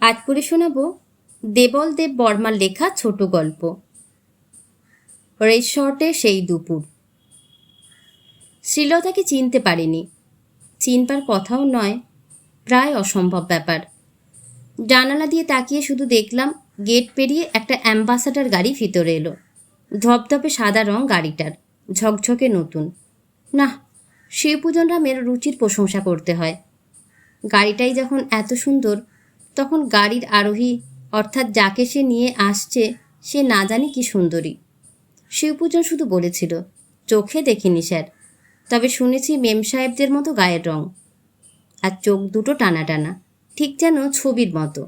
আজ করে শোনাব দেবল দেব বর্মার লেখা ছোট গল্প। রেসর্টে সেই দুপুর। শ্রীলতাকে চিনতে পারিনি। চিনবার কথাও নয়, প্রায় অসম্ভব ব্যাপার। জানালা দিয়ে তাকিয়ে শুধু দেখলাম, গেট পেরিয়ে একটা অ্যাম্বাসাডার গাড়ি ভিতরে এলো। ধপধপে সাদা রং গাড়িটার, ঝকঝকে নতুন। না শিবপূজন রামের রুচির প্রশংসা করতে হয়। গাড়িটাই যখন এত সুন্দর তখন গাড়ির আরোহী, অর্থাৎ যাকে সে নিয়ে আসছে, সে না জানি কি সুন্দরী। শিবপূজন শুধু বলেছিল, চোখে দেখিনি স্যার, তবে শুনেছি মেম সাহেবদের মতো গায়ের রং। আর চোখ দুটো টানা টানা, ঠিক যেন ছবির মতো।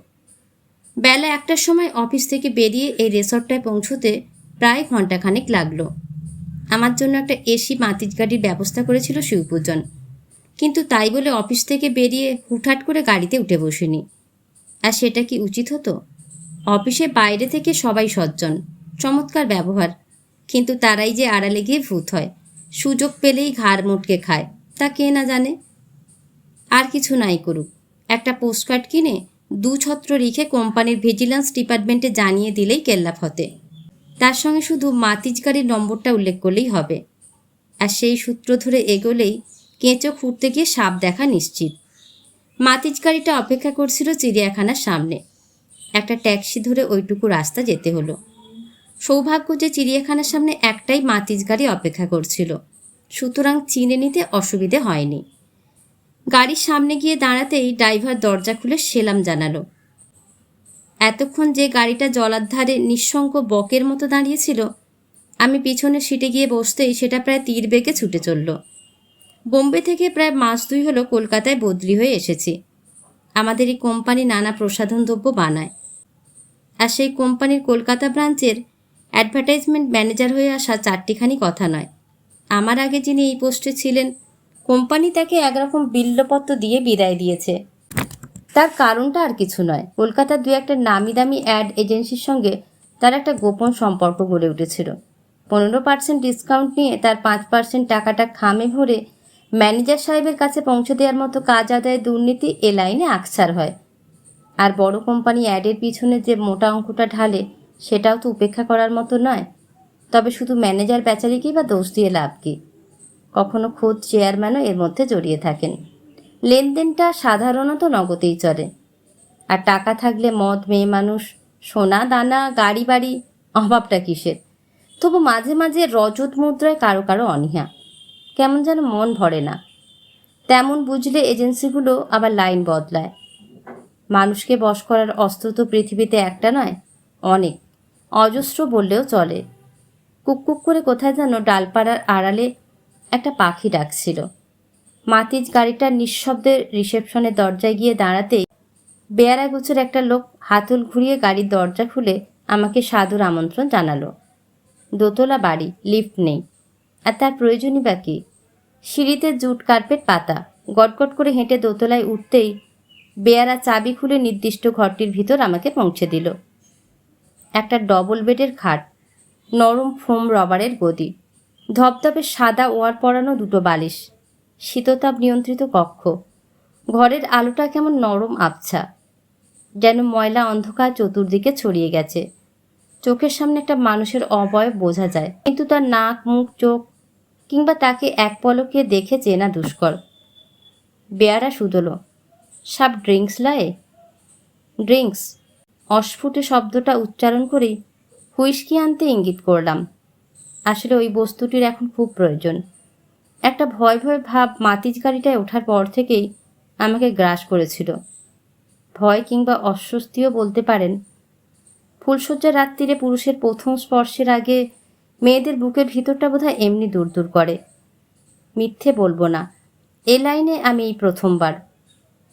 বেলা একটার সময় অফিস থেকে বেরিয়ে এই রিসর্টটায় পৌঁছতে প্রায় ঘন্টাখানেক লাগল। আমার জন্য একটা এসি মাতিজ গাড়ির ব্যবস্থা করেছিল শিবপূজন, কিন্তু তাই বলে অফিস থেকে বেরিয়ে হুটহাট করে গাড়িতে উঠে বসিনি। আর সেটা কি উচিত হতো? অফিসে বাইরে থেকে সবাই সজ্জন, চমৎকার ব্যবহার। কিন্তু তারাই যে আড়ালে গিয়ে ভূত হয়, সুযোগ পেলেই ঘাড় মোটকে খায়, তা কে না জানে? আর কিছু নাই করুক। একটা পোস্টকার্ড কিনে দু ছত্র রেখে কোম্পানির ভিজিলেন্স ডিপার্টমেন্টে জানিয়ে দিলেই কেল্লা ফতে তার সঙ্গে শুধু মাতিজ গাড়ির নম্বরটা উল্লেখ করলেই হবে। আর সেই সূত্র ধরে এগোলেই কেঁচো খুঁড়তে গিয়ে সাপ দেখা নিশ্চিত। মাতিজ গাড়িটা অপেক্ষা করছিল চিড়িয়াখানার সামনে। একটা ট্যাক্সি ধরে ওইটুকু রাস্তা যেতে হলো। সৌভাগ্য যে চিড়িয়াখানার সামনে একটাই মাতিজ গাড়ি অপেক্ষা করছিল। সুতরাং চিনে নিতে অসুবিধে হয়নি। গাড়ির সামনে গিয়ে দাঁড়াতেই ড্রাইভার দরজা খুলে সেলাম জানালো। এতক্ষণ যে গাড়িটা জলার ধারে নিঃশঙ্ক বকের মতো দাঁড়িয়েছিল, আমি পিছনের সিটে গিয়ে বসতেই সেটা প্রায় তীর বেগে ছুটে চলল। বোম্বে থেকে প্রায় মাস দুই হলো কলকাতায় বদলি হয়ে এসেছি। আমাদের এই কোম্পানি নানা প্রসাধন দ্রব্য বানায়। আর সেই কোম্পানির কলকাতা ব্রাঞ্চের অ্যাডভার্টাইজমেন্ট ম্যানেজার হয়ে আসা চারটিখানি কথা নয়। আমার আগে যিনি এই পোস্টে ছিলেন, কোম্পানি তাকে একরকম বিল্লপত্র দিয়ে বিদায় দিয়েছে। তার কারণটা আর কিছু নয়। কলকাতার দু একটা নামি দামি অ্যাড এজেন্সির সঙ্গে তার একটা গোপন সম্পর্ক গড়ে উঠেছিল। পনেরো পার্সেন্ট ডিসকাউন্ট নিয়ে তার পাঁচ পার্সেন্ট টাকাটা খামে ভরে ম্যানেজার সাহেবের কাছে পৌঁছে দেওয়ার মতো কাজ আদায় দুর্নীতি এ লাইনে আকছার হয়। আর বড় কোম্পানি অ্যাডের পিছনে যে মোটা অঙ্কটা ঢালে, সেটাও তো উপেক্ষা করার মতো নয়। তবে শুধু ম্যানেজার বেচারিকেই বা দোষ দিয়ে লাভ কী? কখনো খোদ চেয়ারম্যানও এর মধ্যে জড়িয়ে থাকেন। লেনদেনটা সাধারণত নগদেই চলে। আর টাকা থাকলে মদ, মেয়ে মানুষ, সোনা, দানা, গাড়ি বাড়ি, অভাবটা কিসের? তবু মাঝে মাঝে রজত মুদ্রায় কারও কারও অনীহা। কেমন যেন মন ভরে না। তেমন বুঝলে এজেন্সিগুলো আবার লাইন বদলায়। মানুষকে বশ করার অস্ত্র তো পৃথিবীতে একটা নয়, অনেক। অজস্র বললেও চলে। কুককুক করে কোথায় যেন ডালপাড়ার আড়ালে একটা পাখি ডাকছিল। মাতিজ গাড়িটার নিঃশব্দের রিসেপশনের দরজায় গিয়ে দাঁড়াতেই বেয়ারা গোছের একটা লোক হাতুল ঘুরিয়ে গাড়ির দরজা খুলে আমাকে সাধুর আমন্ত্রণ জানালো। দোতলা বাড়ি, লিফট নেই। আর তার প্রয়োজনই বা কী? সিঁড়িতে জুট কার্পেট পাতা। গটগট করে হেঁটে দোতলায় উঠতেই বেয়ারা চাবি খুলে নির্দিষ্ট ঘরটির ভিতর আমাকে পৌঁছে দিল। একটা ডবল বেডের খাট, নরম ফোম রবারের গদি ধপধপে সাদা ওয়ার পরানো দুটো বালিশ, শীততাপ নিয়ন্ত্রিত কক্ষ। ঘরের আলোটা কেমন নরম আবছা, যেন ময়লা অন্ধকার চতুর্দিকে ছড়িয়ে গেছে। চোখের সামনে একটা মানুষের অবয়ব বোঝা যায়, কিন্তু তার নাক, মুখ, চোখ কিংবা তাকে এক পলকে দেখে চেনা দুষ্কর। বেয়ারা শুধলো সাপ ড্রিঙ্কস লায়ে? ড্রিঙ্কস, অস্ফুটে শব্দটা উচ্চারণ করেই হুইস্কি আনতে ইঙ্গিত করলাম। আসলে ওই বস্তুটির এখন খুব প্রয়োজন। একটা ভয় ভয় ভাব মাতিজ গাড়িটায় ওঠার পর থেকেই আমাকে গ্রাস করেছিল। ভয় কিংবা অস্বস্তিও বলতে পারেন। ফুলশয্যার রাত্রিরে পুরুষের প্রথম স্পর্শের আগে মেয়েদের বুকের ভিতরটা বোধহয় এমনি দূর দূর করে। মিথ্যে বলব না। এ লাইনে আমি এই প্রথমবার।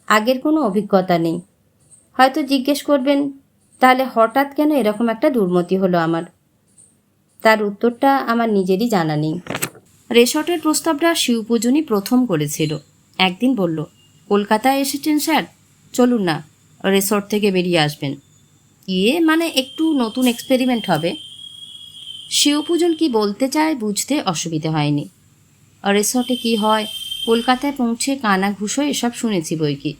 আগের কোনো অভিজ্ঞতা নেই। হয়তো জিজ্ঞেস করবেন, তাহলে হঠাৎ কেন এরকম একটা দুর্মতি হলো আমার? তার উত্তরটা আমার নিজেরই জানা নেই। রেসর্টের প্রস্তাবটা শিবপূজনই প্রথম করেছিল। একদিন বলল, কলকাতায় এসেছেন স্যার? চলুন না, রেসর্ট থেকে বেরিয়ে আসবেন। ইয়ে মানে একটু নতুন এক্সপেরিমেন্ট হবে। শিবপূজন কি বলতে চায় বুঝতে অসুবিধে হয়নি। রিসর্টে কি হয়? কলকাতায় পৌঁছে কানা ঘুষো এসব শুনেছি বই কি।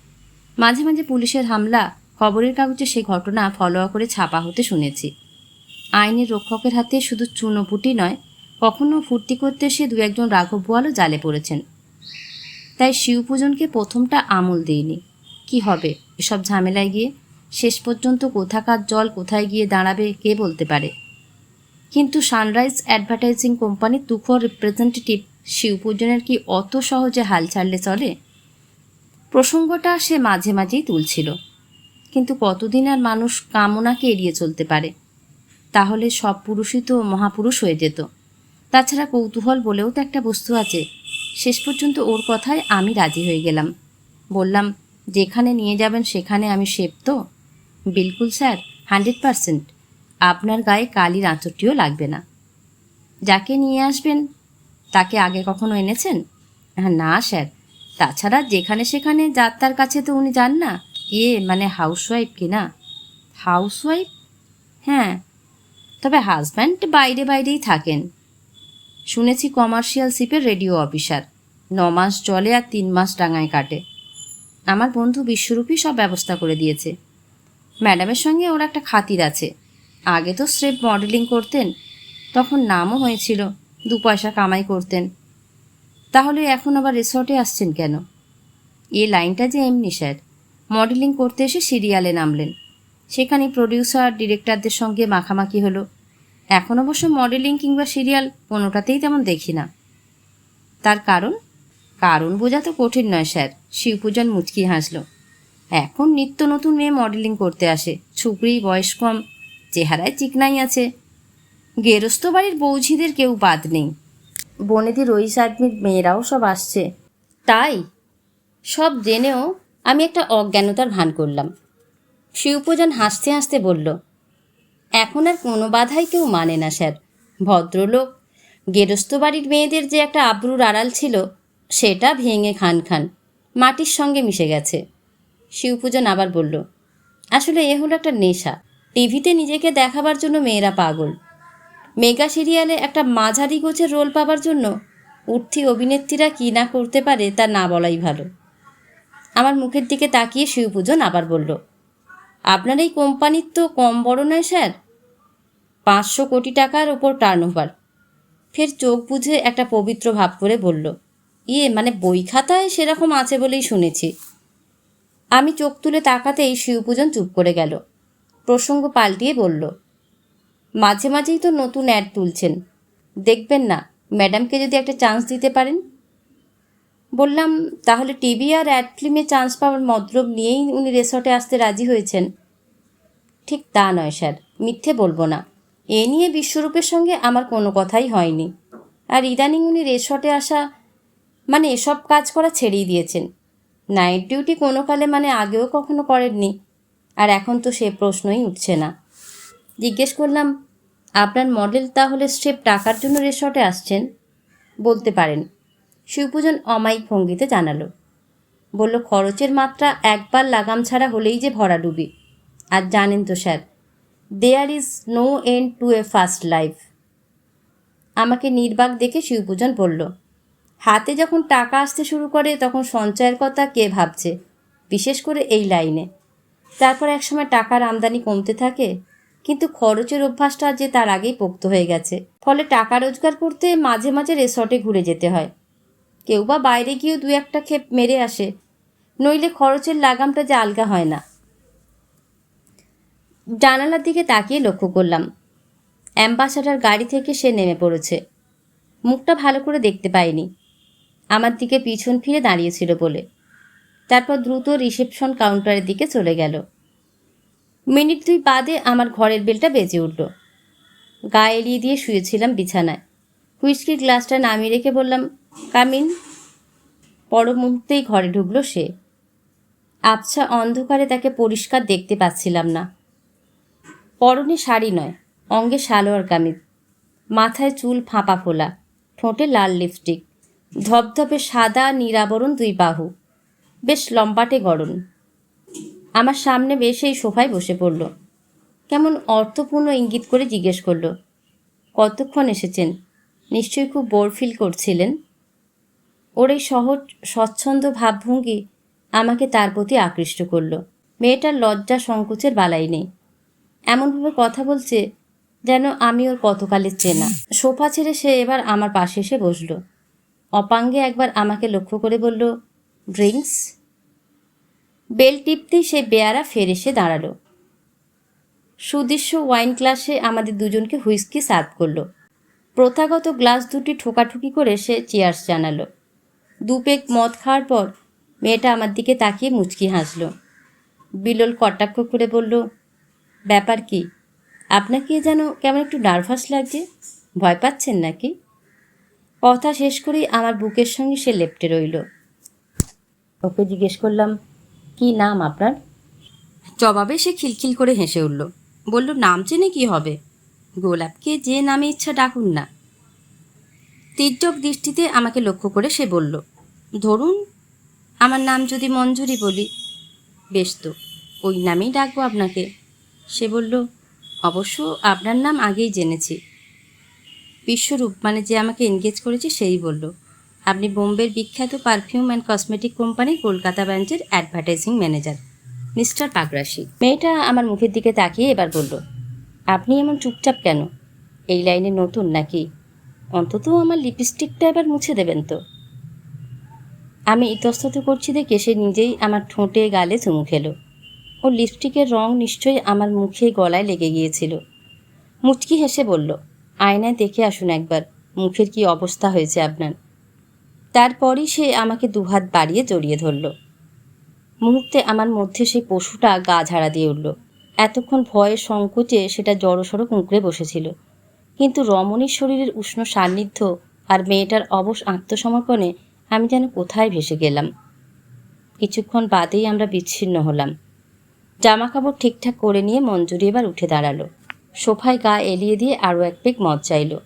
মাঝে মাঝে পুলিশের হামলা, খবরের কাগজে সেই ঘটনা ফলোয়া করে ছাপা হতে শুনেছি। আইনের রক্ষকের হাতে শুধু চুনোপুটি নয়, কখনো ফুর্তি করতে এসে দু একজন রাঘব বোয়ালও জালে পড়েছেন। তাই শিবপূজনকে প্রথমটা আমল দিইনি। কি হবে? এসব ঝামেলায় গিয়ে শেষ পর্যন্ত কোথাকার জল কোথায় গিয়ে দাঁড়াবে কে বলতে পারে? কিন্তু সানরাইজ অ্যাডভার্টাইজিং কোম্পানির তুখোর রিপ্রেজেন্টেটিভ শিবপূজনের কি অত সহজে হাল ছাড়লে চলে? প্রসঙ্গটা সে মাঝে মাঝেই তুলছিল। কিন্তু কতদিন আর মানুষ কামনাকে এড়িয়ে চলতে পারে? তাহলে সব পুরুষই তো মহাপুরুষ হয়ে যেত। তাছাড়া কৌতূহল বলেও তো একটা বস্তু আছে। শেষ পর্যন্ত ওর কথায় আমি রাজি হয়ে গেলাম। বললাম, যেখানে নিয়ে যাবেন সেখানে আমি শেপ তো? বিলকুল স্যার, হান্ড্রেড পারসেন্ট। আপনার গায়ে কালির আঁচড়টিও লাগবে না। যাকে নিয়ে আসবেন, তাকে আগে কখনো এনেছেন? হ্যাঁ না, স্যার। তাছাড়া যেখানে সেখানে যাত্রার কাছে তো উনি যান না। এ মানে হাউসওয়াইফ কি না? হাউসওয়াইফ হ্যাঁ। তবে হাজব্যান্ড বাইরে বাইরেই থাকেন। শুনেছি কমার্শিয়াল শিপের রেডিও অফিসার ন মাস জলে আর তিন মাস ডাঙায় কাটে। আমার বন্ধু বিশ্বরূপী সব ব্যবস্থা করে দিয়েছে। ম্যাডামের সঙ্গে ওর একটা খাতির আছে। আগে তো স্রেফ মডেলিং করতেন, তখন নামও হয়েছিল, দু পয়সা কামাই করতেন। তাহলে এখন আবার রিসর্টে আসছেন কেন? এ লাইনটা যে এমনি স্যার মডেলিং করতে এসে সিরিয়ালে নামলেন। সেখানে প্রডিউসার ডিরেক্টরদের সঙ্গে মাখামাখি হলো। এখন অবশ্য মডেলিং কিংবা সিরিয়াল কোনোটাতেই তেমন দেখি না। তার কারণ? কারণ বোঝা তো কঠিন নয় স্যার, শিবপূজন মুচকি হাসল। এখন নিত্য নতুন মেয়ে মডেলিং করতে আসে ছুকরি বয়স কম চেহারায় চিকনাই আছে। গেরস্ত বাড়ির বৌঝিদের কেউ বাদ নেই। বনেদি রইস আদমির মেয়েরাও সব আসছে। তাই সব জেনেও আমি একটা অজ্ঞানতার ভান করলাম। শিবপূজন হাসতে হাসতে বলল, এখন আর কোনো বাধাই কেউ মানে না, স্যার। ভদ্রলোক, গেরস্ত বাড়ির মেয়েদের যে একটা আব্রুর আড়াল ছিল, সেটা ভেঙে খান খান, মাটির সঙ্গে মিশে গেছে। শিবপূজন আবার বলল, আসলে এ হলো একটা নেশা। টিভিতে নিজেকে দেখাবার জন্য মেয়েরা পাগল। মেগা সিরিয়ালে একটা মাঝারি গোছের রোল পাবার জন্য উঠতি অভিনেত্রীরা কী না করতে পারে তা না বলাই ভালো। আমার মুখের দিকে তাকিয়ে শিবপূজন আবার বলল, আপনার এই কোম্পানির তো কম বড় নয় স্যার। পাঁচশো কোটি টাকার ওপর টার্ন ওভার ফের চোখ বুঝে একটা পবিত্র ভাব করে বলল ইয়ে মানে বই খাতায় সেরকম আছে বলেই শুনেছি। আমি চোখ তুলে তাকাতেই শিবপূজন চুপ করে গেল। প্রসঙ্গ পাল্টিয়ে বলল, মাঝে মাঝেই তো নতুন অ্যাড তুলছেন। দেখবেন না, ম্যাডামকে যদি একটা চান্স দিতে পারেন? বললাম, তাহলে টিভি আর অ্যাড ফিল্মে চান্স পাওয়ার মতলব নিয়েই উনি রেসর্টে আসতে রাজি হয়েছেন। ঠিক তা নয় স্যার মিথ্যে বলব না। এ নিয়ে বিশ্বরূপের সঙ্গে আমার কোনো কথাই হয়নি। আর ইদানিং উনি রেসর্টে আসা মানে এসব কাজ করা ছেড়েই দিয়েছেন। নাইট ডিউটি কোনো কালে মানে আগেও কখনো করেননি। আর এখন তো সে প্রশ্নই উঠছে না। জিজ্ঞেস করলাম, আপনার মডেল তাহলে স্রেফ টাকার জন্য রেসর্টে আসছেন? বলতে পারেন। শিবপূজন অমায়িক ভঙ্গিতে জানালো। বলল, খরচের মাত্রা একবার লাগাম ছাড়া হলেই যে ভরা ডুবি। আর জানেন তো sir there is no end to a first life আমাকে নির্বাক দেখে শিবপূজন বলল, হাতে যখন টাকা আসতে শুরু করে তখন সঞ্চয়ের কথা কে ভাবছে? বিশেষ করে এই লাইনে। তারপর একসময় টাকার আমদানি কমতে থাকে, কিন্তু খরচের অভ্যাসটা যে তার আগেই পোক্ত হয়ে গেছে। ফলে টাকা রোজগার করতে মাঝে মাঝে রেসর্টে ঘুরে যেতে হয়। কেউ বা বাইরে গিয়েও দু একটা ক্ষেপ মেরে আসে, নইলে খরচের লাগামটা যে আলগা হয় না। জানালার দিকে তাকিয়ে লক্ষ্য করলাম, অ্যাম্বাসাডার গাড়ি থেকে সে নেমে পড়েছে। মুখটা ভালো করে দেখতে পাইনি। আমার দিকে পিছন ফিরে দাঁড়িয়েছিল বলে। তারপর দ্রুত রিসেপশন কাউন্টারের দিকে চলে গেল। মিনিট দুই বাদে আমার ঘরের বেলটা বেজে উঠল। গা এড়িয়ে দিয়ে শুয়েছিলাম বিছানায়। হুইস্কির গ্লাসটা নামিয়ে রেখে বললাম, কামিন। পর মুহূর্তেই ঘরে ঢুকলো সে। আবছা অন্ধকারে তাকে পরিষ্কার দেখতে পাচ্ছিলাম না। পরনে শাড়ি নয়, অঙ্গে সালোয়ার কামিজ। মাথায় চুল ফাঁপা ফোলা, ঠোঁটে লাল লিপস্টিক। ধপধপে সাদা নিরাবরণ দুই বাহু। বেশ লম্বাটে গড়ন। আমার সামনে বেশ এই সোফায় বসে পড়ল। কেমন অর্থপূর্ণ ইঙ্গিত করে জিজ্ঞেস করল, কতক্ষণ এসেছেন? নিশ্চয়ই খুব বোর ফিল করছিলেন? ওর এই সহজ, স্বচ্ছন্দ ভাবভঙ্গি আমাকে তার প্রতি আকৃষ্ট করল। মেয়েটার লজ্জা সংকোচের বালাই নেই। এমনভাবে কথা বলছে যেন আমি ওর কতকালের চেনা। সোফা ছেড়ে সে এবার আমার পাশে এসে বসল। অপাঙ্গে একবার আমাকে লক্ষ্য করে বলল ড্রিঙ্কস বেল টিপতেই সে বেয়ারা ফের এসে দাঁড়াল। সুদৃশ্য ওয়াইন গ্লাসে আমাদের দুজনকে হুইস্কি সার্ভ করল। প্রথাগত গ্লাস দুটি ঠোকাঠুকি করে সে চেয়ার্স জানালো। দু পেক মদ খাওয়ার পর মেয়েটা আমার দিকে তাকিয়ে মুচকি হাসলো। বিলল কটাক্ষ করে বলল, ব্যাপার কি? আপনাকে যেন কেমন একটু নার্ভাস লাগছে ভয় পাচ্ছেন নাকি? কথা শেষ করেই আমার বুকের সঙ্গে সে লেপটে রইল। ওকে জিজ্ঞেস করলাম, কি নাম আপনার? জবাবে সে খিলখিল করে হেসে উঠল, বলল, নাম চেনে কি হবে? গোলাপকে যে নামে ইচ্ছা ডাকুন না। তীর্যক দৃষ্টিতে আমাকে লক্ষ্য করে সে বলল, ধরুন, আমার নাম যদি মঞ্জুরি বলি, বেশ তো, ওই নামেই ডাকবো আপনাকে। সে বলল, অবশ্য আপনার নাম আগেই জেনেছি। বিশ্বরূপ মানে যে আমাকে এনগেজ করেছে, সেই বলল আপনি বোম্বের বিখ্যাত perfume and cosmetic company Kolkata ব্রাঞ্চের অ্যাডভার্টাইজিং ম্যানেজার, মিস্টার পাগরাশি। মেয়েটা আমার মুখের দিকে তাকিয়ে এবার বলল, আপনি এমন চুপচাপ কেন? এই লাইনে নতুন নাকি? অন্তত আমার লিপস্টিকটা এবার মুছে দেবেন তো। আমি ইতস্তত করছি দেখে সে নিজেই আমার ঠোঁটে গালে চুমু খেলো। ও লিপস্টিকের রং নিশ্চয়ই আমার মুখে গলায় লেগে গিয়েছিল। মুচকি হেসে বলল, আয়নায় দেখে আসুন একবার, মুখের কি অবস্থা হয়েছে আপনার? তারপরই সে আমাকে দুহাত বাড়িয়ে জড়িয়ে ধরল। মুহূর্তে আমার মধ্যে সেই পশুটা গা ঝাড়া দিয়ে উঠল। এতক্ষণ ভয়ের সংকোচে সেটা জড়সড় কুঁকড়ে বসেছিল। কিন্তু রমণীর শরীরের উষ্ণ সান্নিধ্য আর মেয়েটার অবশ আত্মসমর্পণে আমি যেন কোথায় ভেসে গেলাম। কিছুক্ষণ বাদেই আমরা বিচ্ছিন্ন হলাম। জামা কাপড় ঠিকঠাক করে নিয়ে মঞ্জুরি এবার উঠে দাঁড়াল। সোফায় গা এলিয়ে দিয়ে আরও এক পেক মদ চাইল।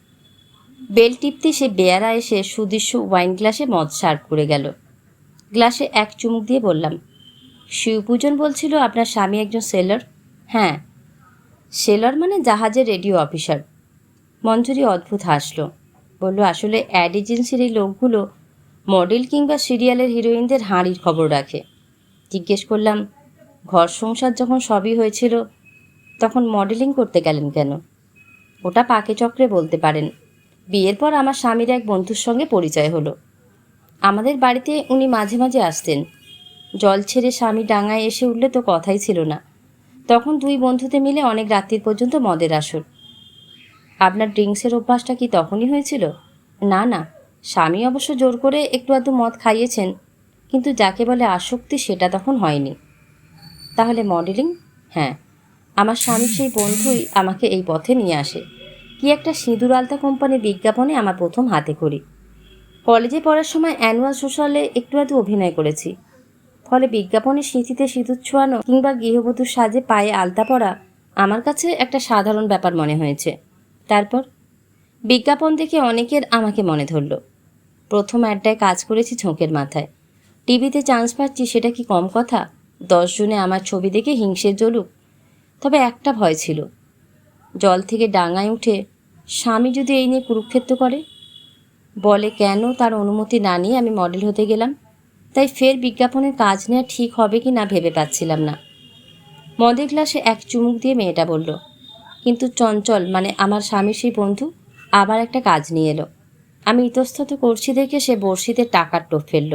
বেল টিপতে সে বেয়ারা এসে সুদৃশ্য ওয়াইন গ্লাসে মদ সার্ভ করে গেল। গ্লাসে এক চুমুক দিয়ে বললাম, শিবপূজন বলছিল আপনার স্বামী একজন সেলর? হ্যাঁ। সেলর মানে জাহাজের রেডিও অফিসার। মঞ্জুরি অদ্ভুত হাসলো, বলল, আসলে অ্যাড এজেন্সির এই লোকগুলো মডেল কিংবা সিরিয়ালের হিরোইনদের হাঁড়ির খবর রাখে। জিজ্ঞেস করলাম, ঘর সংসার যখন সবই হয়েছিল, তখন মডেলিং করতে গেলেন কেন? ওটা পাকে চক্রে বলতে পারেন। বিয়ের পর আমার স্বামীর এক বন্ধুর সঙ্গে পরিচয় হলো। আমাদের বাড়িতে উনি মাঝে মাঝে আসতেন। জল ছেড়ে স্বামী ডাঙায় এসে উঠলে তো কথাই ছিল না। তখন দুই বন্ধুতে মিলে অনেক রাত্রির পর্যন্ত মদের আসর। আপনার ড্রিঙ্কসের অভ্যাসটা কি তখনই হয়েছিল? না না। স্বামী অবশ্য জোর করে একটু আধটু মদ খাইয়েছেন, কিন্তু যাকে বলে আসক্তি সেটা তখন হয়নি। তাহলে মডেলিং? হ্যাঁ। আমার স্বামীর সেই বন্ধুই আমাকে এই পথে নিয়ে আসে। কি একটা সিঁদুর আলতা কোম্পানির বিজ্ঞাপনে আমার প্রথম হাতে করি। কলেজে পড়ার সময় অ্যানুয়াল সোশ্যালে একটু আধটু অভিনয় করেছি। ফলে বিজ্ঞাপনের স্মৃতিতে সিঁদুর ছোঁয়ানো কিংবা গৃহবধূর সাজে পায়ে আলতা পরা আমার কাছে একটা সাধারণ ব্যাপার মনে হয়েছে। তারপর বিজ্ঞাপন দেখে অনেকের আমাকে মনে ধরল। প্রথম অ্যাডটায় কাজ করেছি ঝোঁকের মাথায়। টিভিতে চান্স পাচ্ছি সেটা কি কম কথা? দশজনে আমার ছবি দেখে হিংসে জ্বলুক তবে একটা ভয় ছিল। জল থেকে ডাঙায় উঠে স্বামী যদি এই নিয়ে কুরুক্ষেত্র করে? বলে, কেন? তার অনুমতি না নিয়ে আমি মডেল হতে গেলাম। তাই ফের বিজ্ঞাপনের কাজ নেওয়া ঠিক হবে কি না ভেবে পাচ্ছিলাম না। মদের গ্লাসে এক চুমুক দিয়ে মেয়েটা বলল, কিন্তু চঞ্চল মানে আমার স্বামীর সেই বন্ধু আবার একটা কাজ নিয়ে এলো। আমি ইতস্তত করছি দেখে সে বড়শিতে টাকার টোপ ফেলল।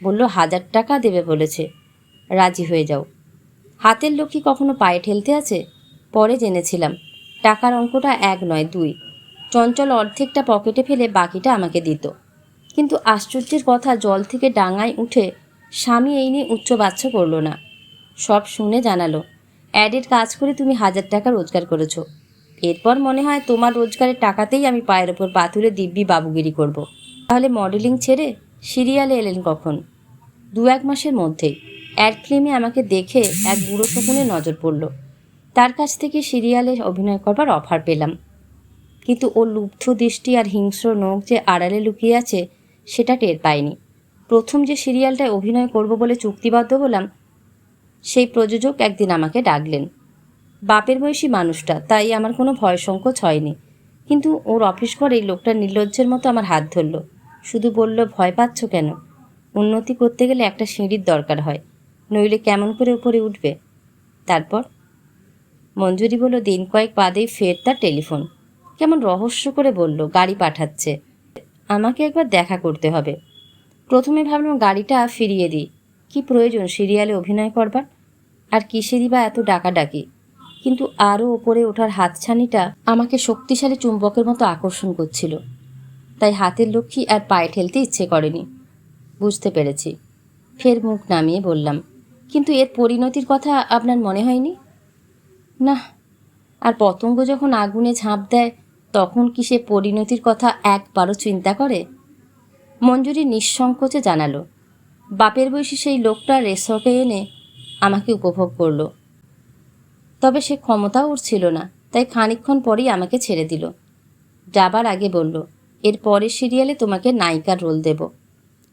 বলল, হাজার টাকা দেবে বলেছে। রাজি হয়ে যাও। হাতের লোক কি কখনো পায়ে ঠেলতে আছে? পরে জেনেছিলাম। টাকার অঙ্কটা এক নয়, দুই। চঞ্চল অর্ধেকটা পকেটে ফেলে বাকিটা আমাকে দিত। কিন্তু আশ্চর্যের কথা জল থেকে ডাঙায় উঠে স্বামী এই নিয়ে উচ্চবাচ্য করল না। সব শুনে জানালো, অ্যাডের কাজ করে তুমি হাজার টাকা রোজগার করেছ। এরপর মনে হয় তোমার রোজগারের টাকাতেই আমি পায়ের ওপর পাথুরে দিব্যি বাবুগিরি করব। তাহলে মডেলিং ছেড়ে সিরিয়ালে এলেন কখন? দু এক মাসের মধ্যেই। অ্যাড ফিল্মে আমাকে দেখে এক বুড়ো শকুনে নজর পড়ল। তার কাছ থেকে সিরিয়ালে অভিনয় করবার অফার পেলাম। কিন্তু ও লুব্ধ দৃষ্টি আর হিংস্র নখ যে আড়ালে লুকিয়ে আছে, সেটা টের পায়নি প্রথম যে সিরিয়ালটায় অভিনয় করব বলে চুক্তিবদ্ধ হলাম, সেই প্রযোজক একদিন আমাকে ডাকলেন। বাপের বয়সী মানুষটা, তাই আমার কোনো ভয় সংকোচ হয়নি। কিন্তু ওর অফিস ঘরেই লোকটা নির্লজ্জের মতো আমার হাত ধরল। শুধু বলল, ভয় পাচ্ছ কেন? উন্নতি করতে গেলে একটা সিঁড়ির দরকার হয়, নইলে কেমন করে উপরে উঠবে? তারপর মঞ্জুরি বলল, দিন কয়েক বাদেই ফের তার টেলিফোন। কেমন রহস্য করে বলল, গাড়ি পাঠাচ্ছে। আমাকে একবার দেখা করতে হবে। প্রথমে ভাবলাম, গাড়িটা ফিরিয়ে দিই। কি প্রয়োজন সিরিয়ালে অভিনয় করবার? আর কিসেরই বা এত ডাকাডাকি? কিন্তু আরও ওপরে ওঠার হাতছানিটা আমাকে শক্তিশালী চুম্বকের মতো আকর্ষণ করছিল। তাই হাতের লক্ষ্মী আর পায়ে ঠেলতে ইচ্ছে করেনি। বুঝতে পেরেছি। ফের মুখ নামিয়ে বললাম, কিন্তু এর পরিণতির কথা আপনার মনে হয়নি? না, আর পতঙ্গ যখন আগুনে ঝাঁপ দেয়, তখন কি সে পরিণতির কথা একবারও চিন্তা করে? মঞ্জুরি নিঃসংকোচে জানালো, বাপের বয়সী সেই লোকটা রেসর্টে এনে আমাকে উপভোগ করল। তবে সে ক্ষমতাও ওর ছিল না, তাই খানিকক্ষণ পরেই আমাকে ছেড়ে দিল। যাবার আগে বলল, এর পরের সিরিয়ালে তোমাকে নায়িকার রোল দেব।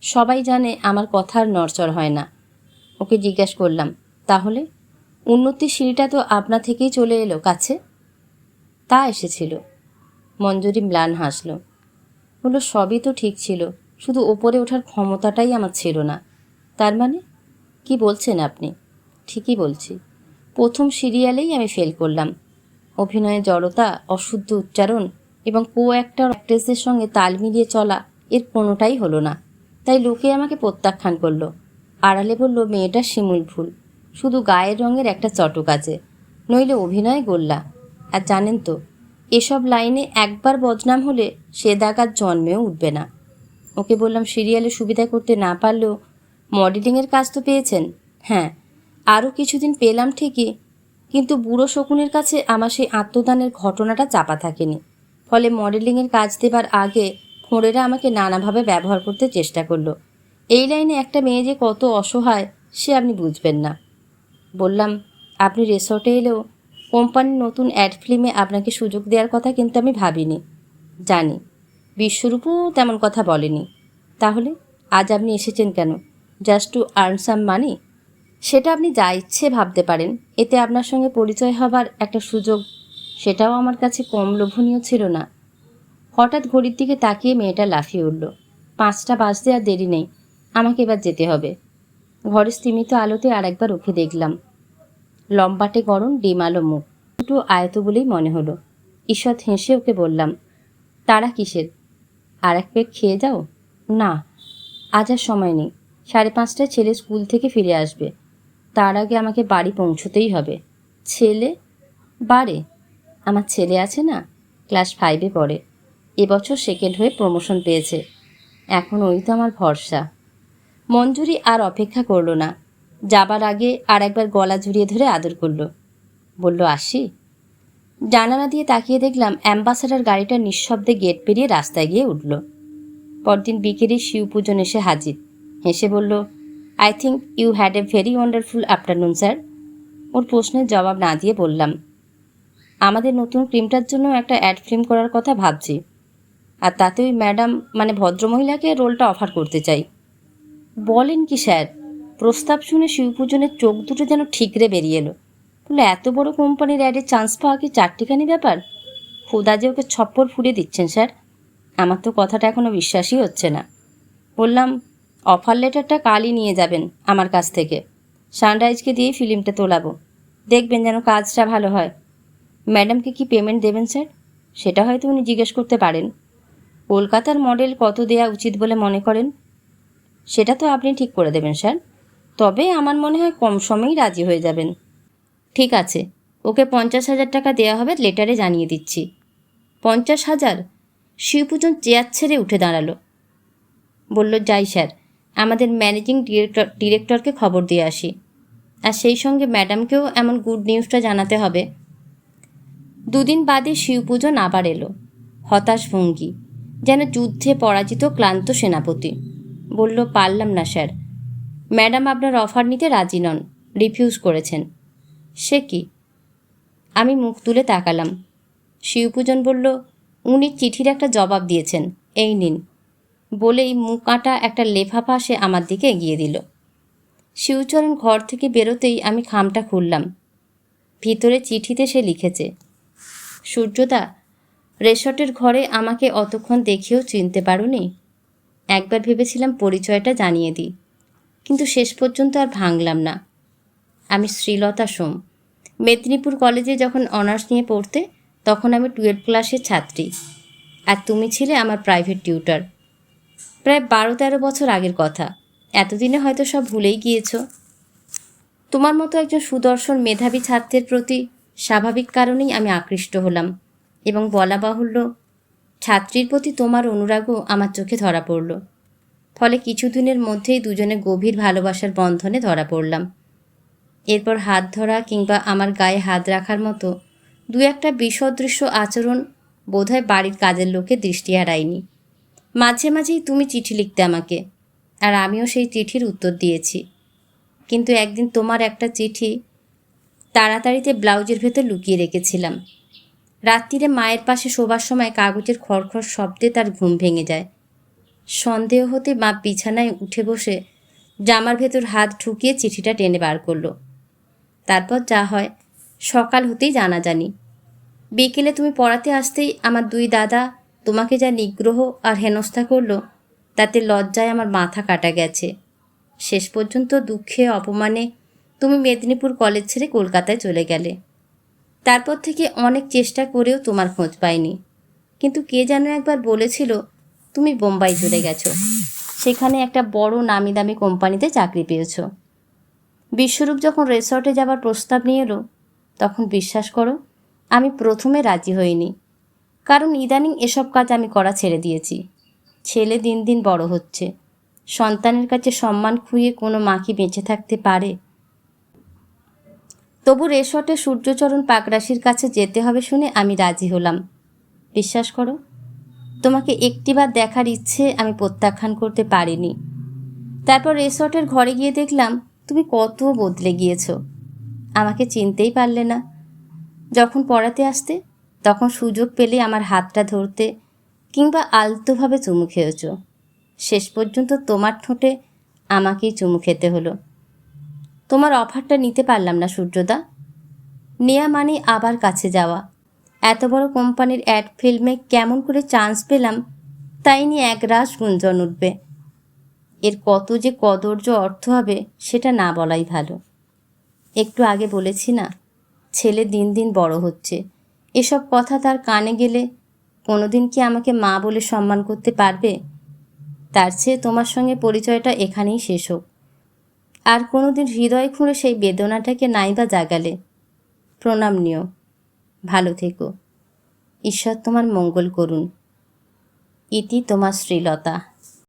সবাই জানে আমার কথার নড়চড় হয় না। ওকে জিজ্ঞেস করলাম, তাহলে? উন্নতির সিঁড়িটা তো আপনা থেকেই চলে এলো, কাছে। তা এসেছিল। মঞ্জুরি ম্লান হাসল। বলল, সবই তো ঠিক ছিল, শুধু ওপরে ওঠার ক্ষমতাটাই আমার ছিল না। তার মানে? কি বলছেন আপনি? ঠিকই বলছি। প্রথম সিরিয়ালেই আমি ফেল করলাম। অভিনয়ে জড়তা, অশুদ্ধ উচ্চারণ এবং কো অ্যাক্টর অ্যাক্ট্রেসদের সঙ্গে তাল মিলিয়ে চলা, এর কোনোটাই হলো না। তাই লোকে আমাকে প্রত্যাখ্যান করল। আড়ালে বলল, মেয়েটা শিমুল ফুল। শুধু গায়ের রঙের একটা চটক আছে। নইলে অভিনয় গোল্লা। আর জানেন তো, এসব লাইনে একবার বদনাম হলে সে দাগার জন্মেও উঠবে না। ওকে বললাম, সিরিয়ালে সুবিধা করতে না পারলেও মডেলিংয়ের কাজ তো পেয়েছেন? হ্যাঁ আরও কিছুদিন পেলাম ঠিকই, কিন্তু বুড়ো শকুনের কাছে আমার সেই আত্মদানের ঘটনাটা চাপা থাকেনি। ফলে মডেলিংয়ের কাজ দেবার আগে ফোঁড়েরা আমাকে নানাভাবে ব্যবহার করতে চেষ্টা করল। এই লাইনে একটা মেয়ে যে কত অসহায়, সে আপনি বুঝবেন না। বললাম, আপনি রিসর্টে এলেও কোম্পানির নতুন অ্যাড ফিল্মে আপনাকে সুযোগ দেওয়ার কথা কিন্তু আমি ভাবিনি। জানি, বিশ্বরূপও তেমন কথা বলেনি। তাহলে আজ আপনি এসেছেন কেন? Just to earn some money সেটা আপনি যা ইচ্ছে ভাবতে পারেন। এতে আপনার সঙ্গে পরিচয় হবার একটা সুযোগ সেটাও আমার কাছে কম লোভনীয় ছিল না। হঠাৎ ঘড়ির দিকে তাকিয়ে মেয়েটা লাফিয়ে উঠল। পাঁচটা বাজতে আর দেরি নেই, আমাকে এবার যেতে হবে। ঘরের স্তিমিত আলোতে আরেকবার ওকে দেখলাম লম্বাটে গরম ডিম আলো মুখ। দুটো আয়ত বলেই মনে হলো। ঈষৎ হেসে ওকে বললাম, তারা কিসের? আর এক পেক খেয়ে যাও? না, আজ আর সময় নেই। সাড়ে পাঁচটায় ছেলে স্কুল থেকে ফিরে আসবে। তার আগে আমাকে বাড়ি পৌঁছতেই হবে। ছেলে? বারে? আমার ছেলে আছে না? ক্লাস ফাইভে পড়ে। এবছর সেকেন্ড হয়ে প্রমোশন পেয়েছে। এখন ওই তো আমার ভরসা। মঞ্জুরি আর অপেক্ষা করল না। যাবার আগে আর একবার গলা জড়িয়ে ধরে আদর করল। বলল, আসি। জানালা দিয়ে তাকিয়ে দেখলাম অ্যাম্বাসাডার গাড়িটা নিঃশব্দে গেট পেরিয়ে রাস্তায় গিয়ে উঠল। পরদিন বিকেলে শিব পূজন এসে হাজির। হেসে বলল I think you had a very wonderful afternoon sir ওর প্রশ্নের জবাব না দিয়ে বললাম, আমাদের নতুন ক্রিমটার জন্য একটা অ্যাড ফিল্ম করার কথা ভাবছি। আর তাতে ওই ম্যাডাম মানে ভদ্রমহিলাকে রোলটা অফার করতে চাই। বলেন কি, স্যার? প্রস্তাব শুনে শিবপূজনের চোখ দুটো যেন ঠিকরে বেরিয়ে এলো। বলে এত বড় কোম্পানির অ্যাডে চান্স পাওয়া কি চারটিখানি ব্যাপার? খুদা যে ওকে ছপ্পর ফুরিয়ে দিচ্ছেন, স্যার। আমার তো কথাটা এখনও বিশ্বাসই হচ্ছে না। বললাম, অফার লেটারটা কালই নিয়ে যাবেন আমার কাছ থেকে। সানরাইজকে দিয়ে ফিল্মটা তোলাবো। দেখবেন যেন কাজটা ভালো হয়। ম্যাডামকে কি পেমেন্ট দেবেন, স্যার? সেটা হয়তো উনি জিজ্ঞেস করতে পারেন। কলকাতার মডেল কত দেয়া উচিত বলে মনে করেন? সেটা তো আপনি ঠিক করে দেবেন, স্যার। তবে আমার মনে হয় কম সময়েই রাজি হয়ে যাবেন। ঠিক আছে, ওকে পঞ্চাশ হাজার টাকা দেওয়া হবে, লেটারে জানিয়ে দিচ্ছি। পঞ্চাশ হাজার? শিবপূজন চেয়ার ছেড়ে উঠে দাঁড়াল। বলল, যাই স্যার, আমাদের ম্যানেজিং ডিরেক্টর ডিরেক্টরকে খবর দিয়ে আসি। আর সেই সঙ্গে ম্যাডামকেও এমন গুড নিউজটা জানাতে হবে। দুদিন বাদে শিবপূজন আবার এলো, হতাশ ভঙ্গি, যেন যুদ্ধে পরাজিত ক্লান্ত সেনাপতি। বলল, পারলাম না স্যার ম্যাডাম আপনার অফার নিতে রাজি নন রিফিউজ করেছেন। সে কি? আমি মুখ তুলে তাকালাম। শিবপূজন বলল, উনি চিঠির একটা জবাব দিয়েছেন, এই নিন। বলেই মুখ আঁটা একটা লেফাফা সে আমার দিকে এগিয়ে দিল। শিবচরণ ঘর থেকে বেরোতেই আমি খামটা খুললাম। ভিতরে চিঠিতে সে লিখেছে, সূর্যদা, রেসর্টের ঘরে আমাকে অতক্ষণ দেখেও চিনতে পারোনি? একবার ভেবেছিলাম পরিচয়টা জানিয়ে দিই। কিন্তু শেষ পর্যন্ত আর ভাঙলাম না। আমি শ্রীলতা সোম। মেদিনীপুর কলেজে যখন অনার্স নিয়ে পড়তে, তখন আমি টুয়েলভ ক্লাসের ছাত্রী। আর তুমি ছিলে আমার প্রাইভেট টিউটার। প্রায় বারো তেরো বছর আগের কথা। এতদিনে হয়তো সব ভুলেই গিয়েছ। তোমার মতো একজন সুদর্শন মেধাবী ছাত্রের প্রতি স্বাভাবিক কারণেই আমি আকৃষ্ট হলাম এবং বলা বাহুল্য, ছাত্রীর প্রতি তোমার অনুরাগও আমার চোখে ধরা পড়ল। ফলে কিছুদিনের মধ্যেই দুজনে গভীর ভালোবাসার বন্ধনে ধরা পড়লাম। এরপর হাত ধরা কিংবা আমার গায়ে হাত রাখার মতো দু একটা বিসদৃশ্য আচরণ বোধহয় বাড়ির কাজের লোকে দৃষ্টি হারায়নি। মাঝে মাঝেই তুমি চিঠি লিখতে আমাকে, আর আমিও সেই চিঠির উত্তর দিয়েছি। কিন্তু একদিন তোমার একটা চিঠি তাড়াতাড়িতে ব্লাউজের ভেতর লুকিয়ে রেখেছিলাম। রাত্রিরে মায়ের পাশে শোবার সময় কাগজের খড়খড় শব্দে তার ঘুম ভেঙে যায়। সন্দেহ হতে মা বিছানায় উঠে বসে জামার ভেতর হাত ঢুকিয়ে চিঠিটা টেনে বার করল। তারপর যা হয়, সকাল হতেই জানা জানি। বিকেলে তুমি পড়াতে আসতেই আমার দুই দাদা তোমাকে যা নিগ্রহ আর হেনস্থা করল, তাতে লজ্জায় আমার মাথা কাটা গেছে। শেষ পর্যন্ত দুঃখে অপমানে তুমি মেদিনীপুর কলেজ ছেড়ে কলকাতায় চলে গেলে। তারপর থেকে অনেক চেষ্টা করেও তোমার খোঁজ পাইনি। কিন্তু কে যেন একবার বলেছিল তুমি বোম্বাই চলে গেছো। সেখানে একটা বড় নামি দামি কোম্পানিতে চাকরি পেয়েছ। বিশ্বরূপ যখন রিসর্টে যাবার প্রস্তাব নিয়ে এলো, তখন বিশ্বাস করো, আমি প্রথমে রাজি হইনি। কারণ ইদানিং এসব কাজ আমি করা ছেড়ে দিয়েছি। ছেলে দিন দিন বড় হচ্ছে। সন্তানের কাছে সম্মান খুঁয়ে কোনো মা কি বেঁচে থাকতে পারে। তবু রেসর্টে সূর্যচরণ পাকরাশির কাছে যেতে হবে শুনে আমি রাজি হলাম। বিশ্বাস করো তোমাকে একটিবার দেখার ইচ্ছে আমি প্রত্যাখ্যান করতে পারিনি। তারপর রেসর্টের ঘরে গিয়ে দেখলাম, তুমি কত বদলে গিয়েছো। আমাকে চিনতেই পারলে না। যখন পড়াতে আসতে, তখন সুযোগ পেলে আমার হাতটা ধরতে কিংবা আলতোভাবে চুমু খেয়েছ। শেষ পর্যন্ত তোমার ঠোঁটে আমাকেই চুমু খেতে হলো। তোমার অফারটা নিতে পারলাম না, সূর্যদা। নেয়া মানে আবার কাছে যাওয়া। এত বড় কোম্পানির অ্যাড ফিল্মে কেমন করে চান্স পেলাম, তাই নিয়ে এক রাস গুঞ্জন উঠবে। এর কত যে কদর্য অর্থ হবে, সেটা না বলাই ভালো। একটু আগে বলেছি না, ছেলে দিন দিন বড় হচ্ছে। এসব কথা তার কানে গেলে কোনোদিন কি আমাকে মা বলে সম্মান করতে পারবে? তার চেয়ে তোমার সঙ্গে পরিচয়টা এখানেই শেষ হোক। আর কোনোদিন হৃদয় খুঁড়ে সেই বেদনাটাকে নাইবা জাগালে। প্রণাম নিও। ভালো থেকো। ঈশ্বর তোমার মঙ্গল করুন। ইতি তোমার শ্রীলতা।